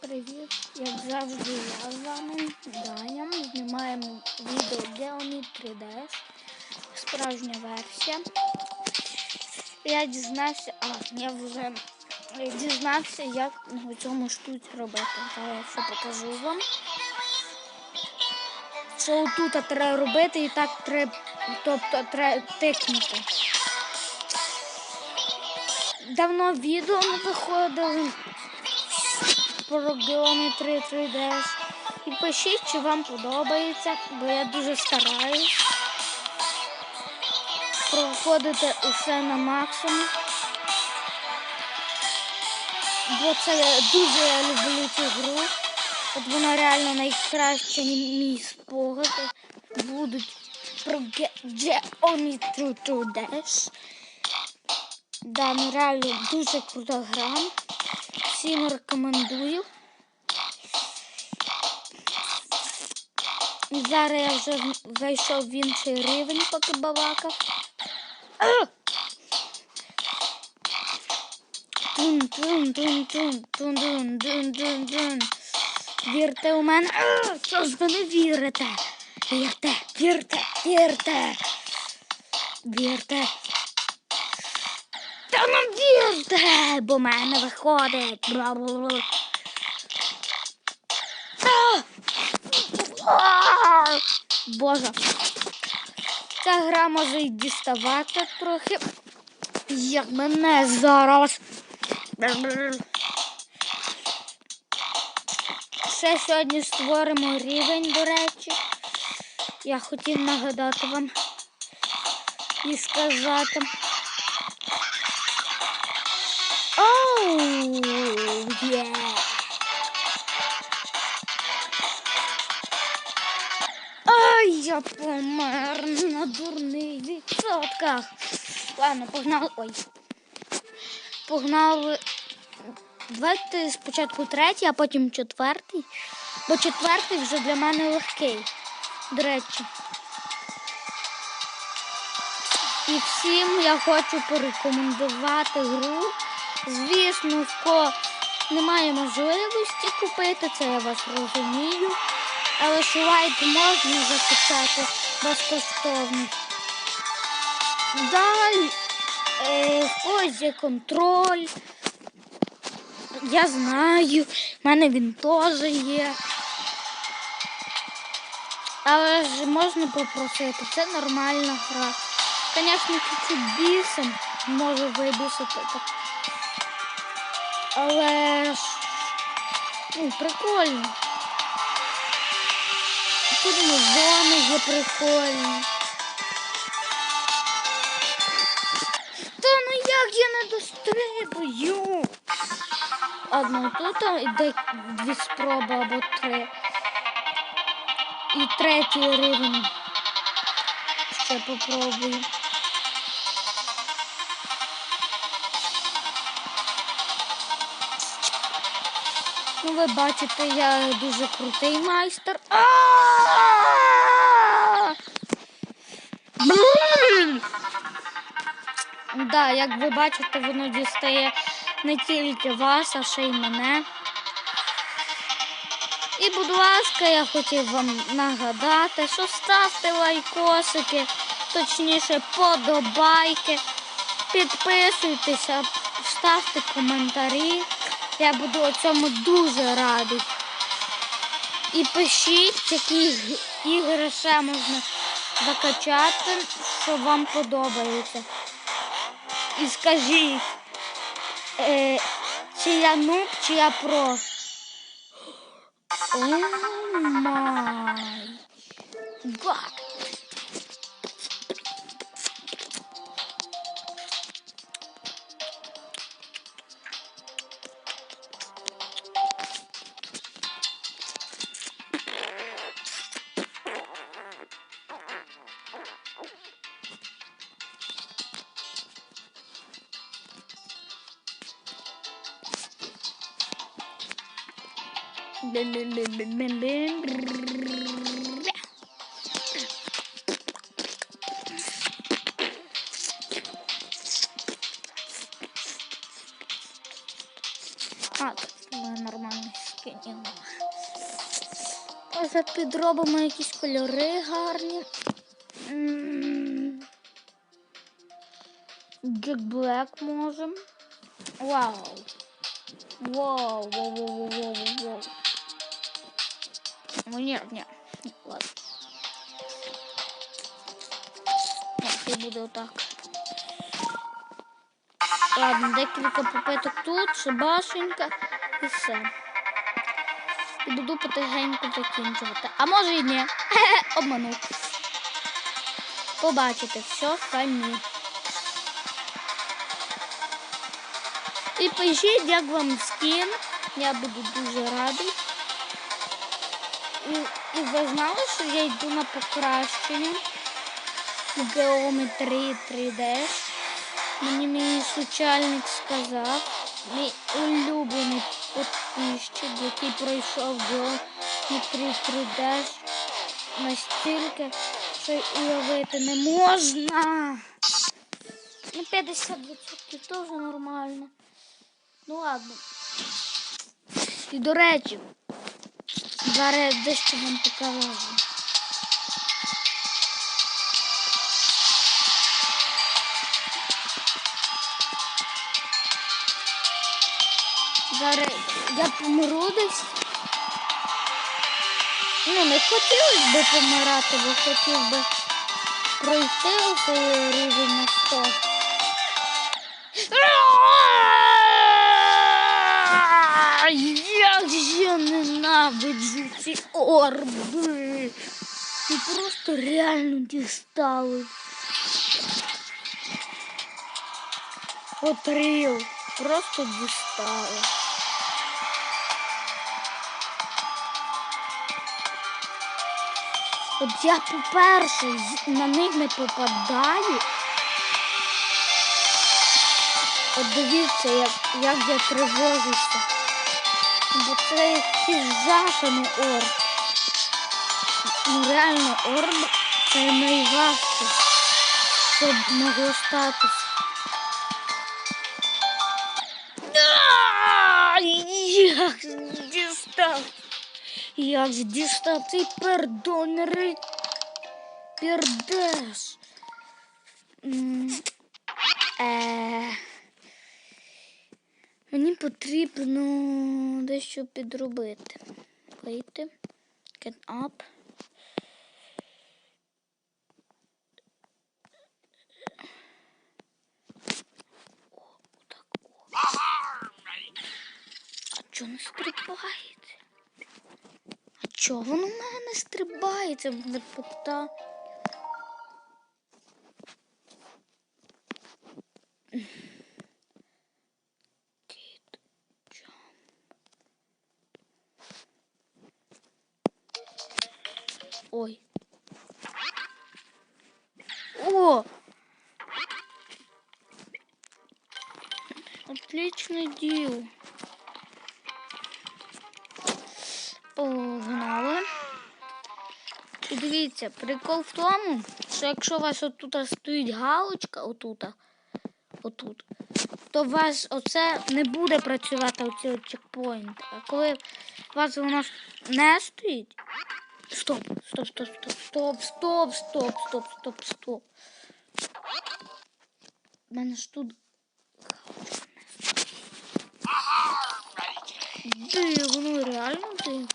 Привіт, як завжди, я з вами Даня. Знімаємо відео Geometry 3D. Справжня версія. Я дізнався, а я вже дізнався, як на цьому штуці робити. Зараз все покажу вам. Що тут треба робити і так треба, тобто треба тикнути. Давно відео не виходили про Geometry 3D. І пишіть, чи вам подобається, бо я дуже стараюсь проходити усе на максимум. Бо це я дуже я люблю цю гру. От вона реально найкраща мій спогади будуть про Geometry 3D. Да, ну реально дуже крута гра всім рекомендую. Зараз я вже зайшов в інший рівень, поки бабака. Тун-тун-тун-тун-тун-тун-тун-тун. Вірте у мене. А, Що ж ви не вірите? Вірте, вірте, вірте. Вірте. Бо в мене виходить. Боже. Ця гра може й діставати трохи. Як мене зараз. Ще сьогодні створимо рівень, до речі. Я хотів нагадати вам і сказати. Оу, є. Ай, я помер на дурних відсотках. Ладно, погнали. Ой. Погнали. Давайте спочатку третій, а потім четвертий. Бо четвертий вже для мене легкий. До речі. І всім я хочу порекомендувати гру. Звісно, в кого немає можливості купити, це я вас розумію. Але шувайт можна закачати безкоштовно. Далі е, в є контроль. Я знаю, в мене він теж є. Але ж можна попросити, це нормальна гра. Звісно, чуть-чуть бісом може вибісити. Так. Але ж ну, прикольно. Тут зони є прикольні. Та ну як я не дострибую? Одну тут іде дві спроби або три. І третій рівень. Ще попробую. Ну, ви бачите, я дуже крутий майстер. Да, як ви бачите, воно дістає не тільки вас, а ще й мене. І, будь ласка, я хотів вам нагадати, що ставте лайкосики, точніше, подобайки, підписуйтеся, ставте коментарі. Я буду цьому дуже радий. І пишіть, які ігри ще можна закачати, що вам подобається. І скажіть, е, чи я нуб, чи я про. О май гад. Підробимо якісь кольори гарні. Джек Блек можемо. Вау. Вау, вау, вау, вау, вау, вау. Ну ні, ні. Ні, Ладно. Хай буде отак. Ладно, декілька попиток тут, шибашенька і все. І буду потихеньку закінчувати. А може і ні. Обманув. Побачите все самі. І пишіть, як вам скін. Я буду дуже радий. І, ви знали, що я йду на покращення геометрії 3D. Мені мій сучальник сказав, мій улюблений підписчик, який пройшов геометрію 3D настільки, що уявити не можна. Ну, 50% теж нормально. Ну ладно. І до речі, зараз дещо вам покажу. Зараз я помру десь. Ну, не хотілося би помирати, бо хотів би пройти цей рівень на 100. Як я ненавиджу ці орби. І просто реально дістали. Готріл. Просто дістали. От я, по-перше, на них не попадаю. От дивіться, як, як я тривожуся. Бо це жаханий орб. Ну реально орб це найважче щоб могло статися. Як дістав? Як дістав цей пердонери? Пердеш. Е, мені потрібно дещо підробити. Вийти. Get up. Чого не стрибається? А чого воно в мене не стрибається? В Ой. О! Отличное дело. Погнали. І дивіться, прикол в тому, що якщо у вас отут стоїть галочка, отут, отут, то у вас оце не буде працювати оці чекпоінти. А коли у вас воно не стоїть. Стоп, стоп, стоп, стоп, стоп, стоп, стоп, стоп, стоп, стоп. Мене ж тут Дивно, реально дивно.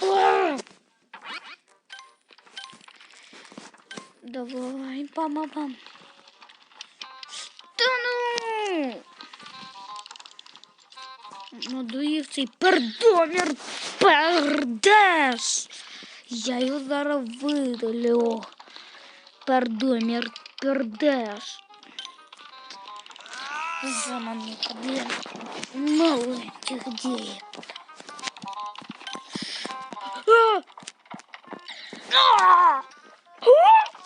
О! Давай, пам-пам. цей пердомір пердеш. Я його зараз видалю. Пердомір пердеш. Заманука для маленьких діток. А! А!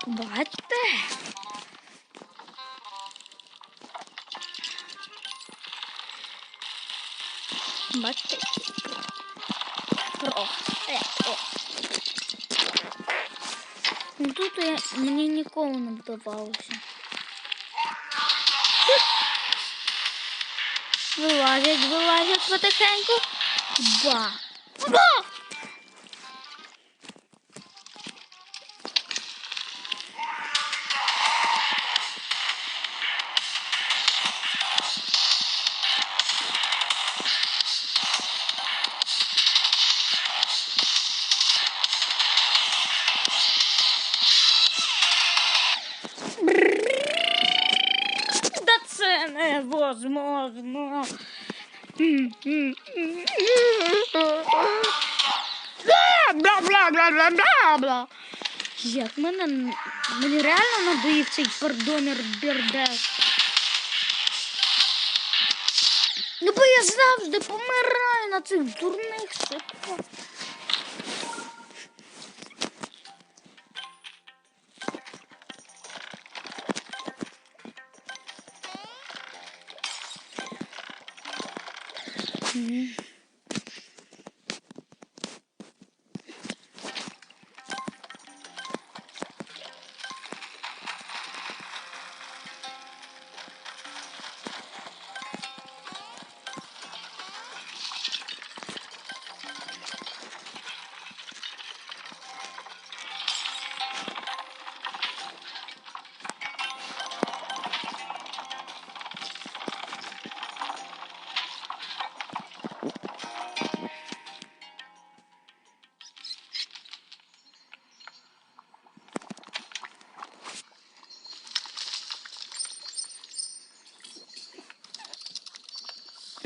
Бачите? Бачите? Ніколи не подобалося. Вилазять, вилазять потихеньку. Ба. Ба! Невозможно. Бла бла бла бла бла бла. Як мене мені реально надоїв цей пардонер бердеш. Ну бо я завжди помираю на цих дурних шипах. Не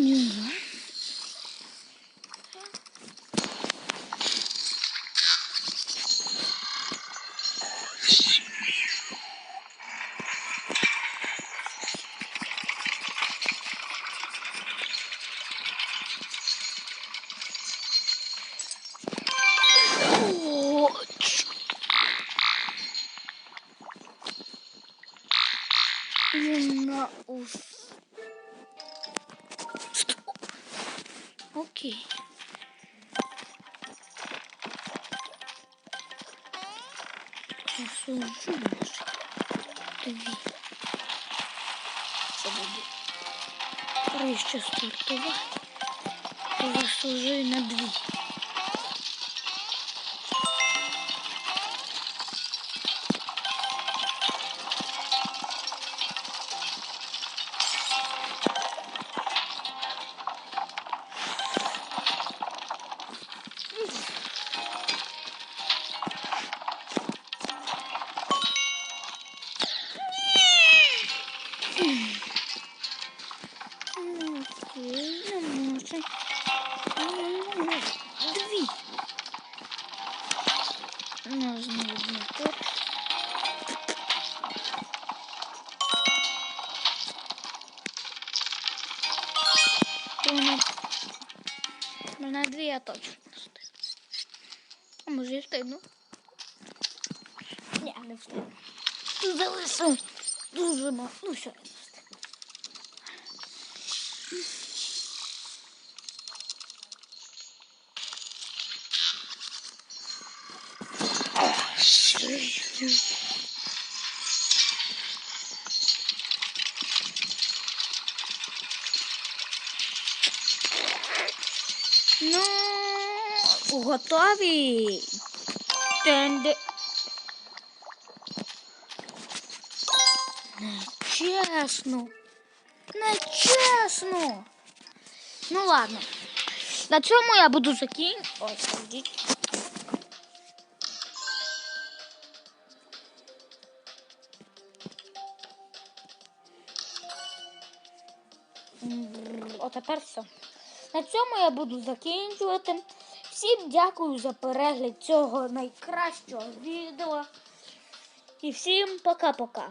знаю. О, ч- Окей. Засуджу може. Дві. Це буде. Краще стартувати. Заслужую на дві. Мене дві я точно не встигну. А може і встигну? Ні, не встигну. Залишив дуже мало. Ну, все, не встигну. Ну, готові. Тенди. Нечесно. Нечесно. Ну ладно. На цьому я буду закінчувати. Ой. М, Отепер все. На цьому я буду закінчувати. Всім дякую за перегляд цього найкращого відео. І всім пока-пока.